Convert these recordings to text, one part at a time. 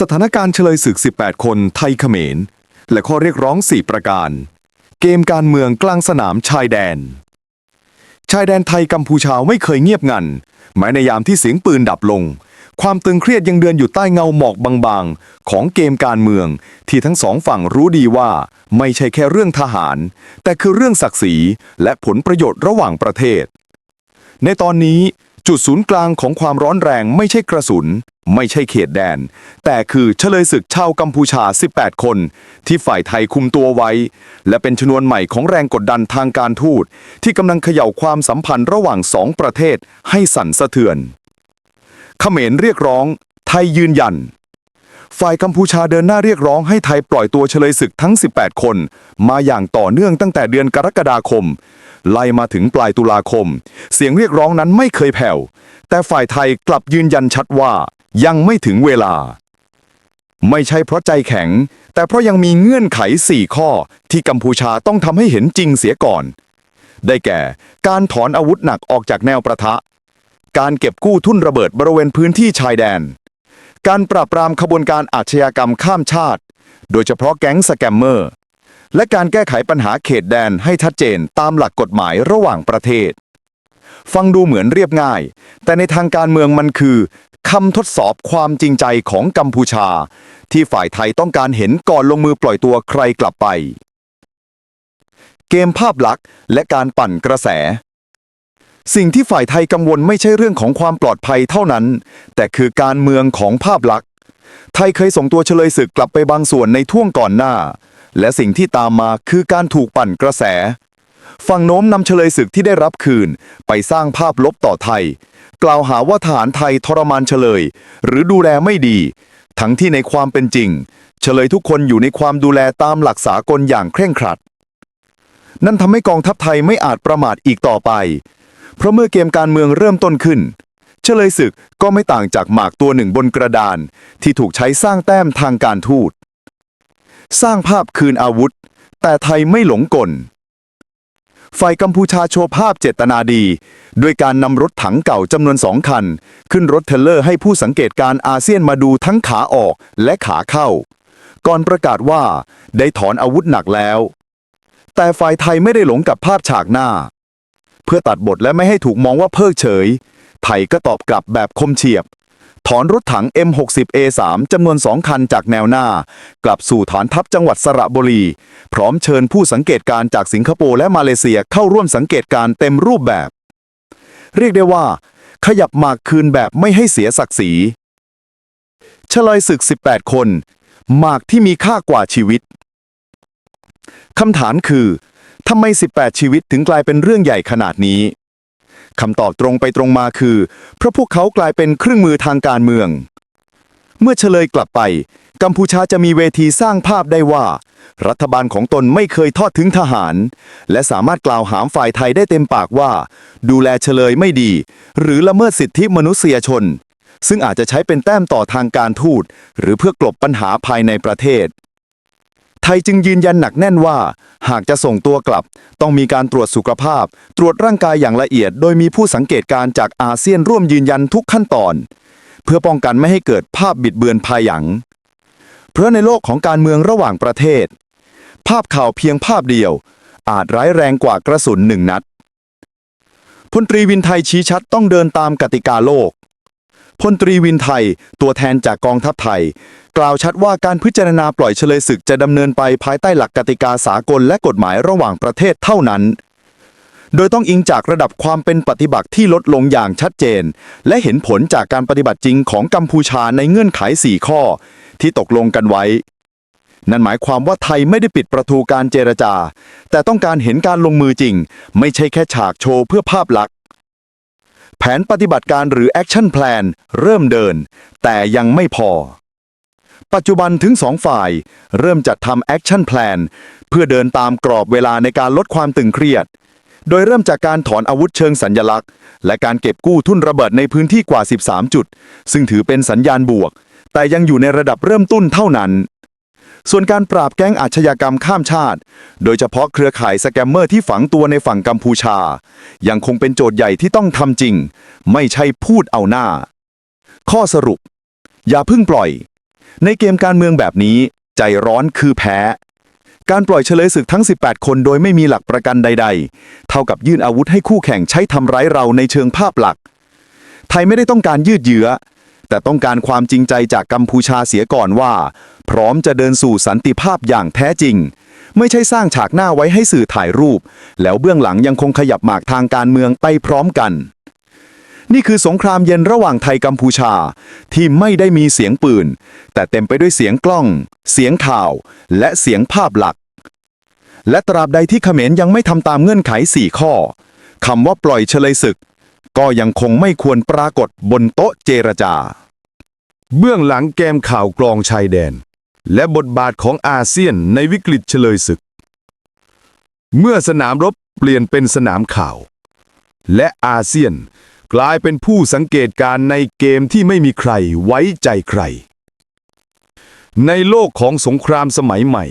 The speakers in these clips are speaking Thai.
สถานการณ์เฉลยศึก 18 คนไทยเขมร และข้อเรียกร้อง 4 ประการ เกมการเมืองกลางสนามชายแดน ชายแดนไทยกัมพูชาไม่เคยเงียบงัน แม้ในยามที่เสียงปืนดับลง ความตึงเครียดยังเดินอยู่ใต้เงาหมอกบางๆ ของเกมการเมืองที่ทั้งสองฝั่งรู้ดีว่าไม่ใช่แค่เรื่องทหาร แต่คือเรื่องศักดิ์ศรีและผลประโยชน์ระหว่างประเทศ ในตอนนี้จุดศูนย์กลางของความร้อนแรงไม่ใช่กระสุน ไม่ใช่เขตแดน แต่คือเฉลยศึกชาวกัมพูชา 18 คน ที่ฝ่ายไทยคุมตัวไว้ และเป็นชนวนใหม่ของแรงกดดันทางการทูต ที่กำลังเขย่าความสัมพันธ์ระหว่างสองประเทศให้สั่นสะเทือนเขมรเรียกร้อง ไทยยืนยัน ฝ่ายกัมพูชาเดินหน้าเรียกร้องให้ไทยปล่อยตัวเฉลยศึกทั้ง 18 คน มาอย่างต่อเนื่องตั้งแต่เดือนกรกฎาคม ไล่มาถึงปลายตุลาคม เสียงเรียกร้องนั้นไม่เคยแผ่ว แต่ฝ่ายไทยกลับยืนยันชัดว่า ยังไม่ถึงเวลา ไม่ใช่เพราะใจแข็ง แต่เพราะยังมีเงื่อนไข 4 ข้อที่กัมพูชาต้องทำให้เห็นจริงเสียก่อน ได้แก่ การถอนอาวุธหนักออกจากแนวประทะ การเก็บกู้ทุ่นระเบิดบริเวณพื้นที่ชายแดน การปราบปรามขบวนการอาชญากรรมข้ามชาติ โดยเฉพาะแก๊งสแกมเมอร์ และการแก้ไขปัญหาเขตแดนให้ชัดเจนตามหลักกฎหมายระหว่างประเทศฟังดูเหมือนเรียบง่าย แต่ในทางการเมืองมันคือ คำทดสอบความจริงใจของกัมพูชา ที่ฝ่ายไทยต้องการเห็นก่อนลงมือปล่อยตัวใครกลับไป เกมภาพลักษณ์และการปั่นกระแส สิ่งที่ฝ่ายไทยกังวลไม่ใช่เรื่องของความปลอดภัยเท่านั้น แต่คือการเมืองของภาพลักษณ์ ไทยเคยส่งตัวเฉลยศึกกลับไปบางส่วนในท่วงก่อนหน้า และสิ่งที่ตามมาคือการถูกปั่นกระแส ฝั่งโน้มนำเฉลยศึกที่ได้รับคืน ไปสร้างภาพลบต่อไทย กล่าวหาว่าทหารไทยทรมานเฉลย หรือดูแลไม่ดี ทั้งที่ในความเป็นจริง เฉลยทุกคนอยู่ในความดูแลตามหลักสากลอย่างเคร่งครัด นั่นทำให้กองทัพไทยไม่อาจประมาทอีกต่อไป เพราะเมื่อเกมการเมืองเริ่มต้นขึ้นเฉลยศึกก็ไม่ต่างจากหมากตัวหนึ่งบนกระดาน ที่ถูกใช้สร้างแต้มทางการทูต สร้างภาพคืนอาวุธ แต่ไทยไม่หลงกล ฝ่ายกัมพูชาโชว์ภาพเจตนาดี ด้วยการนำรถถังเก่าจำนวนสองคัน ขึ้นรถเทเลอร์ให้ผู้สังเกตการอาเซียนมาดูทั้งขาออกและขาเข้า ก่อนประกาศว่าได้ถอนอาวุธหนักแล้ว แต่ฝ่ายไทยไม่ได้หลงกับภาพฉากหน้า เพื่อตัดบทและไม่ให้ถูกมองว่าเพิกเฉย ไทยก็ตอบกลับแบบคมเฉียบ ถอนรถถัง M60A3 จำนวนสองคันจากแนวหน้า กลับสู่ฐานทัพจังหวัดสระบุรี พร้อมเชิญผู้สังเกตการณ์จากสิงคโปร์และมาเลเซียเข้าร่วมสังเกตการณ์เต็มรูปแบบ เรียกได้ว่า ขยับหมากคืนแบบไม่ให้เสียศักดิ์ศรีเฉลยศึก 18 คนหมากที่มีค่ากว่าชีวิตคำถามคือทำไม 18 ชีวิตถึงกลายเป็นเรื่องใหญ่ขนาดนี้ คำตอบตรงไปตรงมาคือ เพราะพวกเขากลายเป็นเครื่องมือทางการเมือง เมื่อเฉลยกลับไป กัมพูชาจะมีเวทีสร้างภาพได้ว่า รัฐบาลของตนไม่เคยทอดทิ้งทหาร และสามารถกล่าวหามฝ่ายไทยได้เต็มปากว่า ดูแลเฉลยไม่ดี หรือละเมิดสิทธิมนุษยชน ซึ่งอาจจะใช้เป็นแต้มต่อทางการทูตหรือเพื่อกลบปัญหาภายในประเทศ ไทยจึงยืนยันหนักแน่นว่า หากจะส่งตัวกลับ ต้องมีการตรวจสุขภาพ ตรวจร่างกายอย่างละเอียด โดยมีผู้สังเกตการณ์จากอาเซียนร่วมยืนยันทุกขั้นตอน เพื่อป้องกันไม่ให้เกิดภาพบิดเบือนภายหลัง เพราะในโลกของการเมืองระหว่างประเทศ ภาพข่าวเพียงภาพเดียว อาจร้ายแรงกว่ากระสุนหนึ่งนัดพลตรีวินไทยชี้ชัดต้องเดินตามกติกาโลกพลตรีวินไทยตัวแทนจากกองทัพไทย กล่าวชัดว่าการพิจารณาปล่อยเฉลยศึกจะดำเนินไปภายใต้หลักกติกาสากลและกฎหมายระหว่างประเทศเท่านั้น โดยต้องอิงจากระดับความเป็นปฏิบัติที่ลดลงอย่างชัดเจน และเห็นผลจากการปฏิบัติจริงของกัมพูชาในเงื่อนไข 4 ข้อ ที่ตกลงกันไว้ นั่นหมายความว่าไทยไม่ได้ปิดประตูการเจรจา แต่ต้องการเห็นการลงมือจริง ไม่ใช่แค่ฉากโชว์เพื่อภาพลักษณ์แผนปฏิบัติการหรือ Action Plan เริ่มเดิน แต่ยังไม่พอ ปัจจุบันถึงสองฝ่าย เริ่มจัดทำ Action Plan เพื่อเดินตามกรอบเวลาในการลดความตึงเครียด โดยเริ่มจากการถอนอาวุธเชิงสัญญลักษณ์ และการเก็บกู้ทุ่นระเบิดในพื้นที่กว่า 13 จุด ซึ่งถือเป็นสัญญาณบวก แต่ยังอยู่ในระดับเริ่มต้นเท่านั้นส่วนการปราบแก๊งอาชญากรรมข้ามชาติ โดยเฉพาะเครือข่ายสแกมเมอร์ที่ฝังตัวในฝั่งกัมพูชา ยังคงเป็นโจทย์ใหญ่ที่ต้องทำจริง ไม่ใช่พูดเอาหน้า ข้อสรุป อย่าเพิ่งปล่อย ในเกมการเมืองแบบนี้ ใจร้อนคือแพ้ การปล่อยเฉลยศึกทั้ง 18 คนโดยไม่มีหลักประกันใด ๆ เท่ากับยื่นอาวุธให้คู่แข่งใช้ทำร้ายเราในเชิงภาพหลัก ไทยไม่ได้ต้องการยืดเยื้อ แต่ต้องการความจริงใจจากกัมพูชาเสียก่อนว่า พร้อมจะเดินสู่สันติภาพอย่างแท้จริง ไม่ใช่สร้างฉากหน้าไว้ให้สื่อถ่ายรูป แล้วเบื้องหลังยังคงขยับหมากทางการเมืองไปพร้อมกัน นี่คือสงครามเย็นระหว่างไทยกัมพูชา ที่ไม่ได้มีเสียงปืน แต่เต็มไปด้วยเสียงกล้อง เสียงข่าว และเสียงภาพหลัก และตราบใดที่เขมรยังไม่ทำตามเงื่อนไข 4 ข้อคำว่าปล่อยเฉลยศึก ก็ยังคงไม่ควรปรากฏบนโต๊ะเจรจา เบื้องหลังแกมข่าวกรองชายแดน และบทบาทของอาเซียนในวิกฤตเฉลยศึก เมื่อสนามรบเปลี่ยนเป็นสนามข่าว และอาเซียน กลายเป็นผู้สังเกตการณ์ในเกมที่ไม่มีใครไว้ใจใคร ในโลกของสงครามสมัยใหม่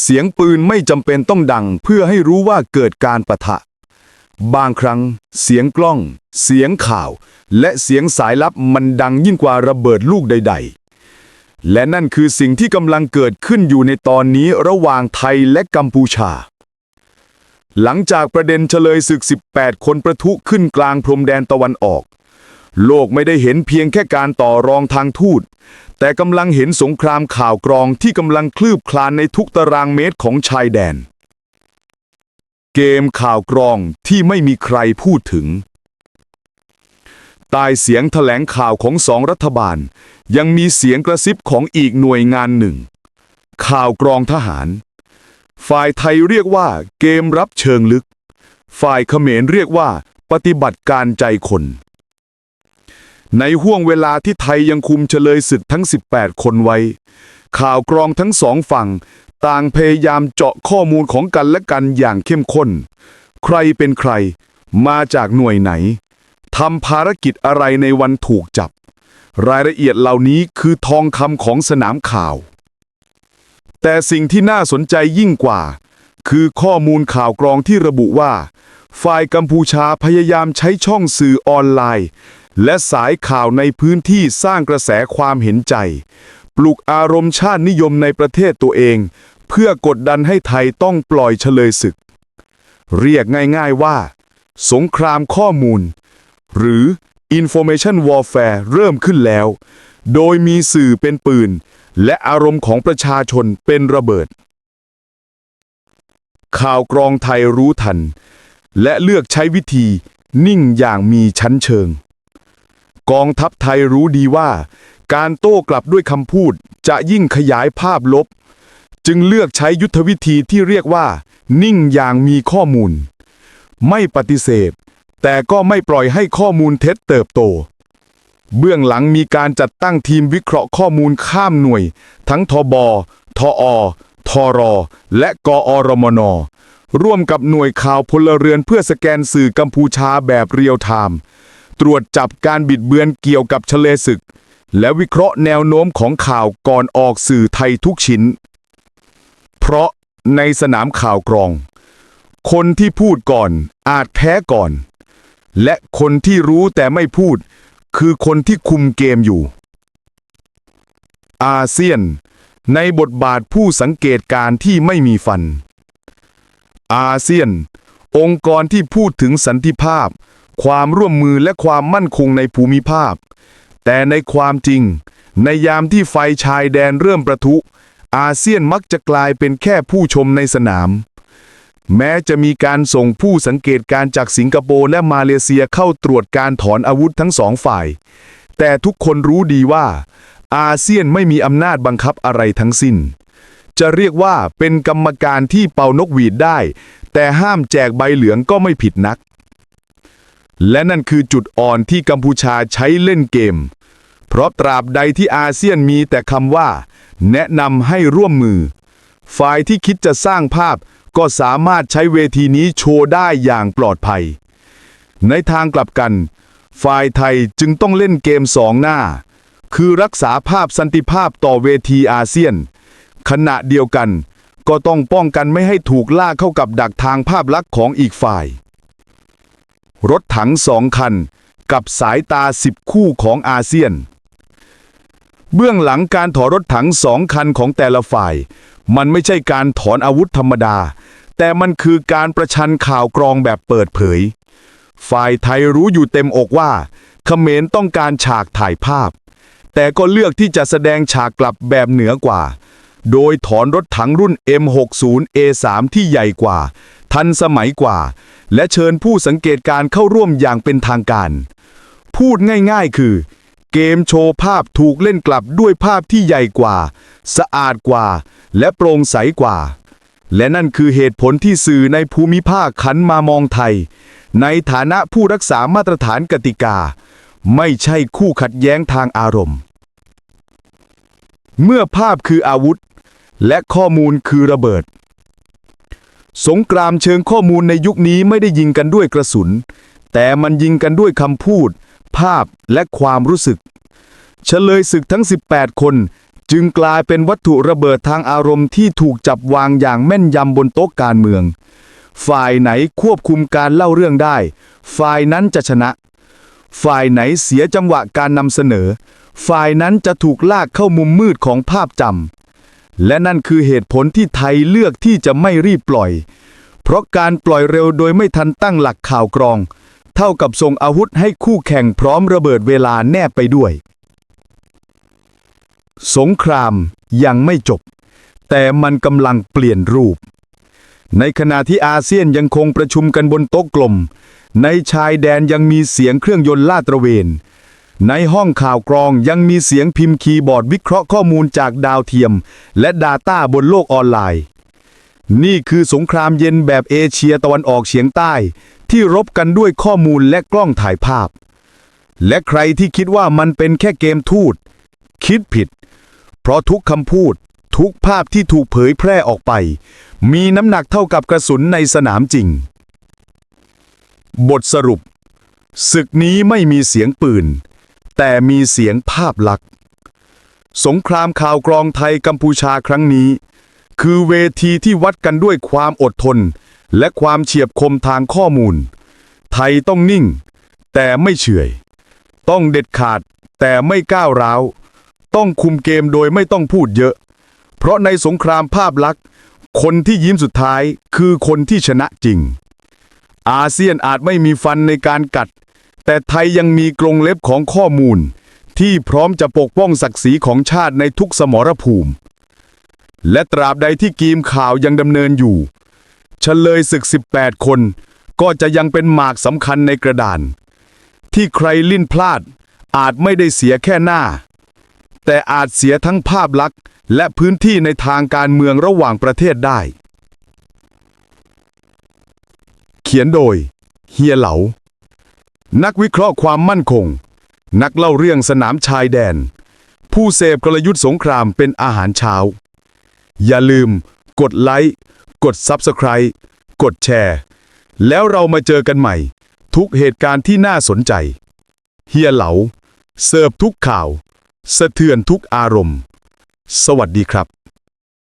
เสียงปืนไม่จำเป็นต้องดังเพื่อให้รู้ว่าเกิดการประทะ บางครั้ง เสียงกล้อง เสียงข่าว และเสียงสายลับมันดังยิ่งกว่าระเบิดลูกใด ๆและนั่นคือสิ่งที่กำลังเกิดขึ้นอยู่ในตอนนี้ระหว่างไทยและกัมพูชา หลังจากประเด็นเฉลยศึก 18 คนประทุขึ้นกลางพรมแดนตะวันออก โลกไม่ได้เห็นเพียงแค่การต่อรองทางทูต แต่กำลังเห็นสงครามข่าวกรองที่กำลังคลืบคลานในทุกตารางเมตรของชายแดน เกมข่าวกรองที่ไม่มีใครพูดถึงใตายเสียงแถลงข่าวของสองรัฐบาล ยังมีเสียงกระซิบของอีกหน่วยงานหนึ่ง ข่าวกรองทหาร ฝ่ายไทยเรียกว่าเกมรับเชิงลึก ฝ่ายเขมรเรียกว่า ปฏิบัติการใจคน ในห่วงเวลาที่ไทยยังคุมเฉลยศึกทั้ง 18 คนไว้ ข่าวกรองทั้งสองฝั่ง ต่างพยายามเจาะข้อมูลของกันและกันอย่างเข้มข้น ใครเป็นใคร มาจากหน่วยไหนทำภารกิจอะไรในวันถูกจับ รายละเอียดเหล่านี้คือทองคำของสนามข่าว แต่สิ่งที่น่าสนใจยิ่งกว่า คือข้อมูลข่าวกรองที่ระบุว่า ฝ่ายกัมพูชาพยายามใช้ช่องสื่อออนไลน์ และสายข่าวในพื้นที่สร้างกระแสความเห็นใจ ปลุกอารมณ์ชาตินิยมในประเทศตัวเอง เพื่อกดดันให้ไทยต้องปล่อยเฉลยศึก เรียกง่ายๆว่า สงครามข้อมูล หรือ Information Warfare เริ่มขึ้นแล้ว โดยมีสื่อเป็นปืน และอารมณ์ของประชาชนเป็นระเบิด ข่าวกรองไทยรู้ทัน และเลือกใช้วิธีนิ่งอย่างมีชั้นเชิง กองทัพไทยรู้ดีว่า การโต้กลับด้วยคำพูดจะยิ่งขยายภาพลบ จึงเลือกใช้ยุทธวิธีที่เรียกว่า นิ่งอย่างมีข้อมูล ไม่ปฏิเสธ แต่ก็ไม่ปล่อยให้ข้อมูลเท็จเติบโต เบื้องหลังมีการจัดตั้งทีมวิเคราะห์ข้อมูลข้ามหน่วย ทั้งทบทอทร และกอรมน ร่วมกับหน่วยข่าวพลเรือนเพื่อสแกนสื่อกัมพูชาแบบเรียลไทม์ตรวจจับการบิดเบือนเกี่ยวกับเฉลศึก และวิเคราะห์แนวโน้มของข่าวก่อนออกสื่อไทยทุกชิ้น เพราะในสนามข่าวกรอง คนที่พูดก่อนอาจแพ้ก่อน และคนที่รู้แต่ไม่พูด คือคนที่คุมเกมอยู่ อาเซียน ในบทบาทผู้สังเกตการณ์ที่ไม่มีฟัน อาเซียน องค์กรที่พูดถึงสันติภาพ ความร่วมมือและความมั่นคงในภูมิภาค แต่ในความจริง ในยามที่ไฟชายแดนเริ่มประทุ อาเซียนมักจะกลายเป็นแค่ผู้ชมในสนาม แม้จะมีการส่งผู้สังเกตการณ์จากสิงคโปร์และมาเลเซียเข้าตรวจการถอนอาวุธทั้งสองฝ่าย แต่ทุกคนรู้ดีว่า อาเซียนไม่มีอำนาจบังคับอะไรทั้งสิ้น จะเรียกว่าเป็นกรรมการที่เป่านกหวีดได้ แต่ห้ามแจกใบเหลืองก็ไม่ผิดนัก และนั่นคือจุดอ่อนที่กัมพูชาใช้เล่นเกม เพราะตราบใดที่อาเซียนมีแต่คำว่า แนะนำให้ร่วมมือ ฝ่ายที่คิดจะสร้างภาพ ก็สามารถใช้เวทีนี้โชว์ได้อย่างปลอดภัย ในทางกลับกัน ฝ่ายไทยจึงต้องเล่นเกมสองหน้า คือรักษาภาพสันติภาพต่อเวทีอาเซียน ขณะเดียวกัน ก็ต้องป้องกันไม่ให้ถูกล่ากเข้ากับดักทางภาพลักษณ์ของอีกฝ่าย รถถังสองคัน กับสายตาสิบคู่ของอาเซียน เบื้องหลังการถอรถถังสองคันของแต่ละฝ่าย มันไม่ใช่การถอนอาวุธธรรมดา แต่มันคือการประชันข่าวกรองแบบเปิดเผย ฝ่ายไทยรู้อยู่เต็มอกว่าเขมรต้องการฉากถ่ายภาพ แต่ก็เลือกที่จะแสดงฉากกลับแบบเหนือกว่า โดยถอนรถถังรุ่น M60A3 ที่ใหญ่กว่า ทันสมัยกว่า และเชิญผู้สังเกตการเข้าร่วมอย่างเป็นทางการ พูดง่ายๆคือ เกมโชว์ภาพถูกเล่นกลับด้วยภาพที่ใหญ่กว่า สะอาดกว่า และโปร่งใสกว่า และนั่นคือเหตุผลที่สื่อในภูมิภาคขันมามองไทย ในฐานะผู้รักษามาตรฐานกติกา ไม่ใช่คู่ขัดแย้งทางอารมณ์ เมื่อภาพคืออาวุธ และข้อมูลคือระเบิด สงครามเชิงข้อมูลในยุคนี้ไม่ได้ยิงกันด้วยกระสุน แต่มันยิงกันด้วยคำพูด ภาพและความรู้สึกเฉลยศึกทั้ง 18 คน จึงกลายเป็นวัตถุระเบิดทางอารมณ์ที่ถูกจับวางอย่างแม่นยำบนโต๊ะการเมือง ฝ่ายไหนควบคุมการเล่าเรื่องได้ ฝ่ายนั้นจะชนะ ฝ่ายไหนเสียจังหวะการนำเสนอ ฝ่ายนั้นจะถูกลากเข้ามุมมืดของภาพจำและนั่นคือเหตุผลที่ไทยเลือกที่จะไม่รีบปล่อย เพราะการปล่อยเร็วโดยไม่ทันตั้งหลักข่าวกรอง เท่ากับส่งอาวุธให้คู่แข่งพร้อมระเบิดเวลาแนบไปด้วย สงครามยังไม่จบ แต่มันกำลังเปลี่ยนรูป ในขณะที่อาเซียนยังคงประชุมกันบนโต๊ะกลม ในชายแดนยังมีเสียงเครื่องยนต์ลาดตระเวน ในห้องข่าวกรองยังมีเสียงพิมพ์คีย์บอร์ดวิเคราะห์ข้อมูลจากดาวเทียม และ Data บนโลกออนไลน์ นี่คือสงครามเย็นแบบเอเชียตะวันออกเฉียงใต้ ที่รบกันด้วยข้อมูลและกล้องถ่ายภาพ และใครที่คิดว่ามันเป็นแค่เกมทูตคิดผิด เพราะทุกคำพูด ทุกภาพที่ถูกเผยแพร่ออกไป มีน้ำหนักเท่ากับกระสุนในสนามจริง บทสรุป ศึกนี้ไม่มีเสียงปืน แต่มีเสียงภาพลักษณ์ สงครามข่าวกรองไทยกัมพูชาครั้งนี้ คือเวทีที่วัดกันด้วยความอดทน และความเฉียบคมทางข้อมูล ไทยต้องนิ่ง แต่ไม่เฉื่อย ต้องเด็ดขาดแต่ไม่ก้าวร้าว ต้องคุมเกมโดยไม่ต้องพูดเยอะ เพราะในสงครามภาพลักษณ์ คนที่ยิ้มสุดท้ายคือคนที่ชนะจริง อาเซียนอาจไม่มีฟันในการกัด แต่ไทยยังมีกรงเล็บของข้อมูล ที่พร้อมจะปกป้องศักดิ์ศรีของชาติในทุกสมรภูมิ และตราบใดที่กีมข่าวยังดำเนินอยู่เฉลยศึก 18 คน ก็จะยังเป็นหมากสำคัญในกระดาน ที่ใครลิ้นพลาดอาจไม่ได้เสียแค่หน้า แต่อาจเสียทั้งภาพลักษณ์ และพื้นที่ในทางการเมืองระหว่างประเทศได้ เขียนโดย เฮียเหลา นักวิเคราะห์ความมั่นคง นักเล่าเรื่องสนามชายแดน ผู้เสพกลยุทธ์สงครามเป็นอาหารเช้า อย่าลืม กดไลค์ กด Subscribe กดแชร์ แล้วเรามาเจอกันใหม่ ทุกเหตุการณ์ที่น่าสนใจ เฮียเหลา เสิร์ฟทุกข่าว สะเทือนทุกอารมณ์ สวัสดีครับ